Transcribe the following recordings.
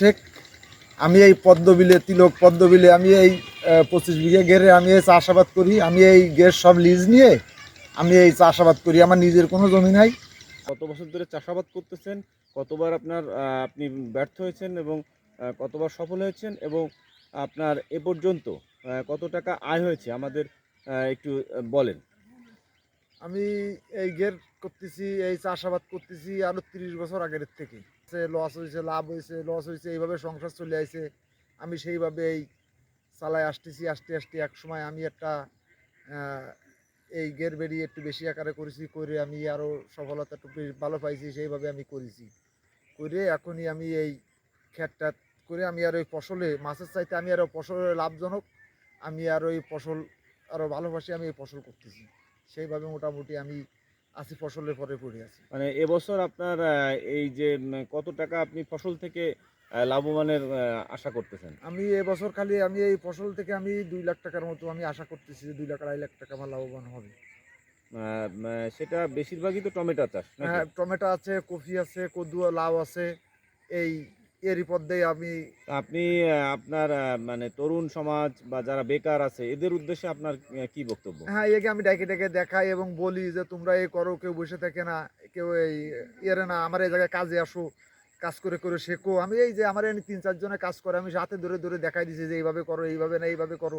শেখ আমি এই পদ্মবিলে তিলক পদ্মবিলে আমি এই পঁচিশ বিঘা গেরে আমি এই চাষাবাদ করি আমি এই গের সব লিজ নিয়ে আমি এই চাষাবাদ করি আমার নিজের কোনো জমি নাই। কত বছর ধরে চাষাবাদ করতেছেন? কতবার আপনার আপনি ব্যর্থ হয়েছেন এবং কতবার সফল হয়েছেন এবং আপনার এ পর্যন্ত কত টাকা আয় হয়েছে? আমাদের একটু বলেন। আমি এই গের করতেছি, এই চাষাবাদ করতেছি আরও তিরিশ বছর আগের থেকে। লস হয়েছে লাভ হয়েছে লস হয়েছে এইভাবে সংসার চলে আসে আমি সেইভাবে এই চালায় আসতেছি, আসতে আসতে এক সময় আমি একটা এই গের বেরিয়ে একটু বেশি আকারে করেছি, করে আমি আরও সফলতা একটু ভালো পাইছি, সেইভাবে আমি করেছি। করে এখনই আমি এই ক্ষেতটা করে আমি আর ওই ফসলে, মাছের চাইতে আমি আরও ফসলে লাভজনক, আমি আর ওই ফসল আরও ভালোবাসি, আমি এই ফসল করতেছি। সেইভাবে মোটামুটি আমি আশি ফসলের পরে পড়ে আছি। মানে এবছর আপনার এই যে কত টাকা আপনি ফসল থেকে লাভবানের আশা করতেছেন? আমি এবছর খালি আমি এই ফসল থেকে আমি দুই লাখ টাকার মতো আমি আশা করতেছি যে দুই লাখ আড়াই লাখ টাকা আমার লাভবান হবে। সেটা বেশিরভাগই তো টমেটো চাষ হ্যাঁ টমেটো আছে কফি আছে কদু লাউ আছে এই এরই পদ্মে আমি আপনি আপনার মানে তরুণ সমাজ বা যারা বেকার আছে এদের উদ্দেশ্যে আপনার কি বক্তব্য? হ্যাঁ একে আমি ডাকে ডাকে দেখাই এবং বলি যে তোমরা এই করো কেউ বসে থাকে না কেউ এই এরে না আমার এই জায়গায় কাজে আসো কাজ করে করে শেখো। আমি এই যে আমার এখানে তিন চারজনে কাজ করে আমি হাতে ধরে ধরে দেখাই দিছি যে এইভাবে করো এইভাবে না এইভাবে করো।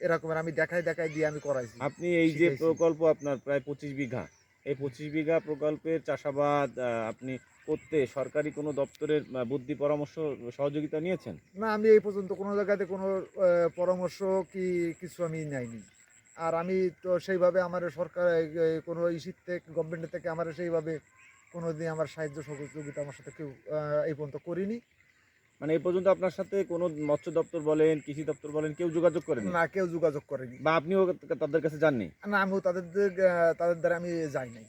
এরকমের আমি দেখাই দেখাই দিয়ে আমি করাইছি আপনি এই যে প্রকল্প আপনার প্রায় পঁচিশ বিঘা এই পঁচিশ বিঘা প্রকল্পের চাষাবাদ আপনি করতে সরকারি কোনো দপ্তরের বুদ্ধি, পরামর্শ, সহযোগিতা নিয়েছেন? না, আমি এই পর্যন্ত কোনো জায়গাতে কোনো পরামর্শ কি কিছু আমি নেইনি। আর আমি তো সেইভাবে আমার সরকার কোনো ইসির থেকে গভর্নমেন্টের থেকে আমার সেইভাবে কোনো দিন আমার সাহায্য সহযোগিতা আমার সাথে কেউ এই পর্যন্ত করিনি। মানে এই পর্যন্ত আপনার সাথে কোনো মৎস্য দপ্তর বলেন কৃষি দপ্তর বলেন কেউ যোগাযোগ করেন? না কেউ যোগাযোগ করেনি। বা আপনিও তাদের কাছে যাননি? না আমিও তাদের তাদের দ্বারা আমি যাই নাই।